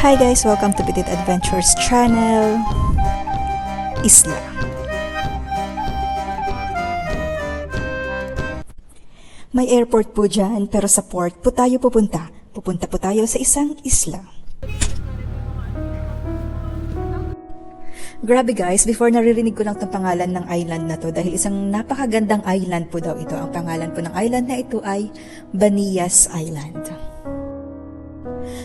Hi guys! Welcome to Petit Adventures channel. Isla. May airport po dyan, pero sa port po tayo pupunta. Pupunta po tayo sa isang isla. Grabe guys, before naririnig ko lang itong pangalan ng island na to dahil isang napakagandang island po daw ito. Ang pangalan po ng island na ito ay Banias Island.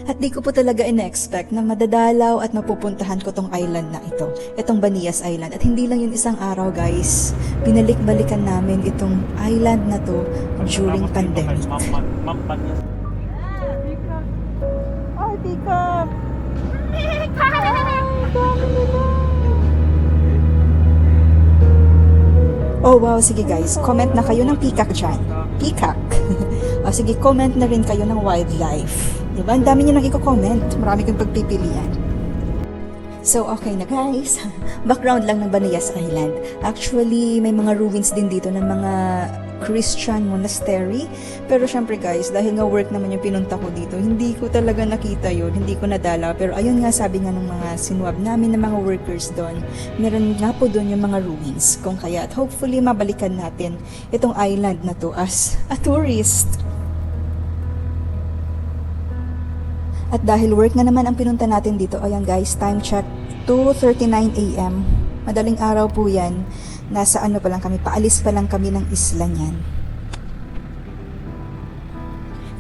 At di ko po talaga ina-expect na madadalaw at mapupuntahan ko tong island na ito. Itong Banias Island. At hindi lang yun isang araw guys. Binalik-balikan namin itong island na to during pandemic. Ay, Pickup! Oh wow, sige guys, comment na kayo ng peacock dyan. Peacock. o sige, comment na rin kayo ng wildlife. Diba? Ang dami nyo nang i-comment. Marami kang pagpipilian. So, okay na guys. Background lang ng Banayas Island. Actually, may mga ruins din dito ng mga Christian monastery. Pero syempre guys, dahil nga work naman yung pinunta ko dito, hindi ko talaga nakita yun, hindi ko nadala. Pero ayun nga, sabi nga ng mga sinuwab namin ng mga workers doon, meron nga po doon yung mga ruins. Kung kaya, at hopefully mabalikan natin itong island na to as a tourist. At dahil work na naman ang pinunta natin dito, ayan guys, time check, 2.39 a.m. Madaling araw po yan. Nasa ano pa lang kami, paalis pa lang kami ng isla niyan.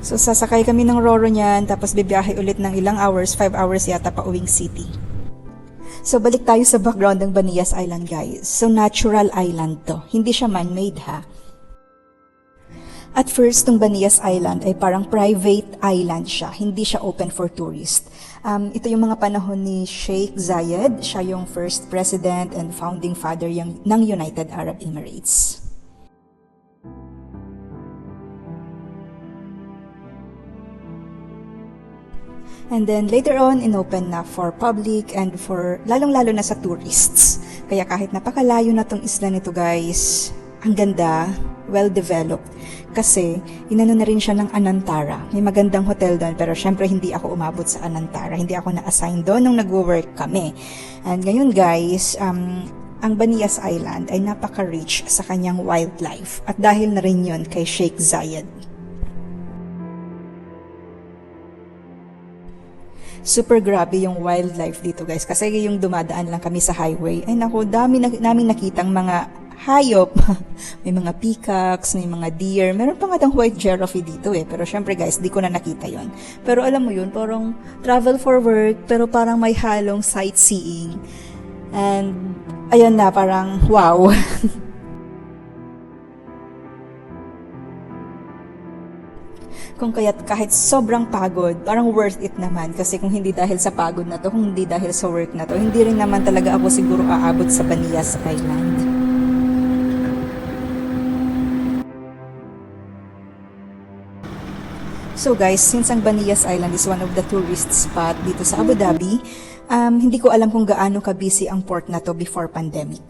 So sasakay kami ng Roro niyan, tapos bibiyahe ulit ng ilang hours, 5 hours yata pa uwing city. So balik tayo sa background ng Banias Island guys. So natural island to. Hindi siya man-made ha. At first, tong Banias Island ay parang private island siya. Hindi siya open for tourist. Um, ito yung mga panahon ni Sheikh Zayed. Siya yung first president and founding father yung, ng United Arab Emirates. And then later on, inopen na for public and for lalong-lalo na sa tourists. Kaya kahit napakalayo na tong isla nito guys, ang ganda, well-developed. Kasi, inano na rin siya ng Anantara. May magandang hotel doon, pero syempre hindi ako umabot sa Anantara. Hindi ako na-assign doon nung nag-work kami. And ngayon guys, um, ang Banias Island ay napaka-rich sa kanyang wildlife. At dahil na rin yun kay Sheikh Zayed. super grabe yung wildlife dito guys. Kasi yung dumadaan lang kami sa highway, ay naku, dami na, namin nakitang mga hayop. may mga peacocks, may mga deer. Meron pa nga tang white giraffe dito eh. Pero syempre guys, di ko na nakita yon. Pero alam mo yun, parang travel for work, pero parang may halong sightseeing. And, ayun na, parang wow. kung kaya't kahit sobrang pagod, parang worth it naman. Kasi kung hindi dahil sa pagod na to, kung hindi dahil sa work na to, hindi rin naman talaga ako siguro aabot sa Banias Island. So guys, since ang Banias Island is one of the tourist spot dito sa Abu Dhabi, um, hindi ko alam kung gaano ka-busy ang port na to before pandemic.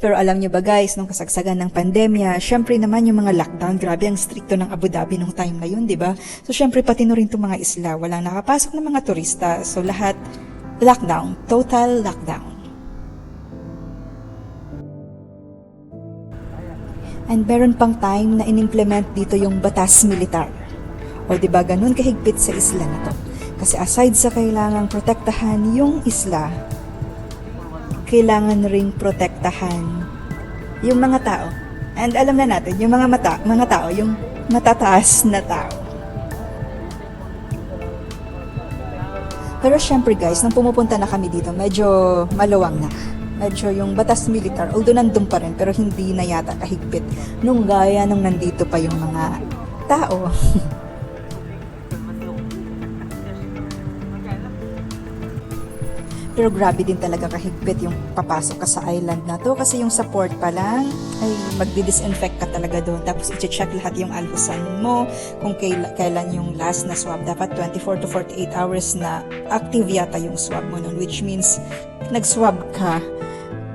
Pero alam nyo ba guys, nung kasagsagan ng pandemya, syempre naman yung mga lockdown, grabe ang stricto ng Abu Dhabi nung time na yun, di ba? So syempre pati na rin itong mga isla, walang nakapasok ng mga turista. So lahat, lockdown, total lockdown. And meron pang time na inimplement dito yung batas militar. O di ba ganun kahigpit sa isla na to. Kasi aside sa kailangang protektahan yung isla, kailangan ring protektahan yung mga tao. And alam na natin, yung mga mata, mga tao, yung matataas na tao. Pero syempre guys, nung pumupunta na kami dito, medyo maluwang na. Medyo yung batas militar, although nandun pa rin, pero hindi na yata kahigpit nung gaya nung nandito pa yung mga tao. Pero grabe din talaga kahigpit yung papasok ka sa island na to kasi yung support pa lang ay magdi-disinfect ka talaga doon. Tapos i-check lahat yung alhusan mo kung kailan yung last na swab. Dapat 24 to 48 hours na active yata yung swab mo noon which means nag-swab ka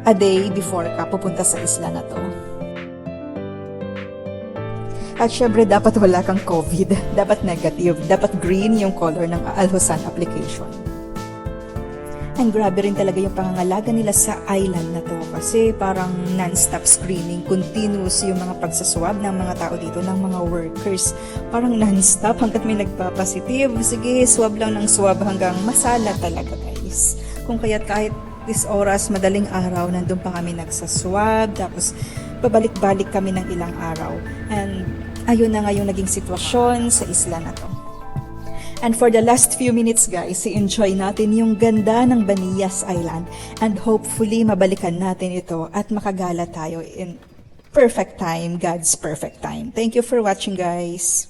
a day before ka pupunta sa isla na to. At syempre, dapat wala kang COVID. Dapat negative. Dapat green yung color ng Alhosan application. And grabe rin talaga yung pangangalaga nila sa island na to kasi parang non-stop screening, continuous yung mga pagsaswab ng mga tao dito, ng mga workers. Parang non-stop hanggat may nagpa-positive. Sige, swab lang ng swab hanggang masala talaga guys. Kung kaya't kahit this oras, madaling araw, nandun pa kami nagsaswab, tapos babalik-balik kami ng ilang araw. And ayun na nga yung naging sitwasyon sa isla na to. And for the last few minutes guys, i-enjoy natin yung ganda ng Baniyas Island and hopefully mabalikan natin ito at makagala tayo in perfect time, God's perfect time. Thank you for watching guys.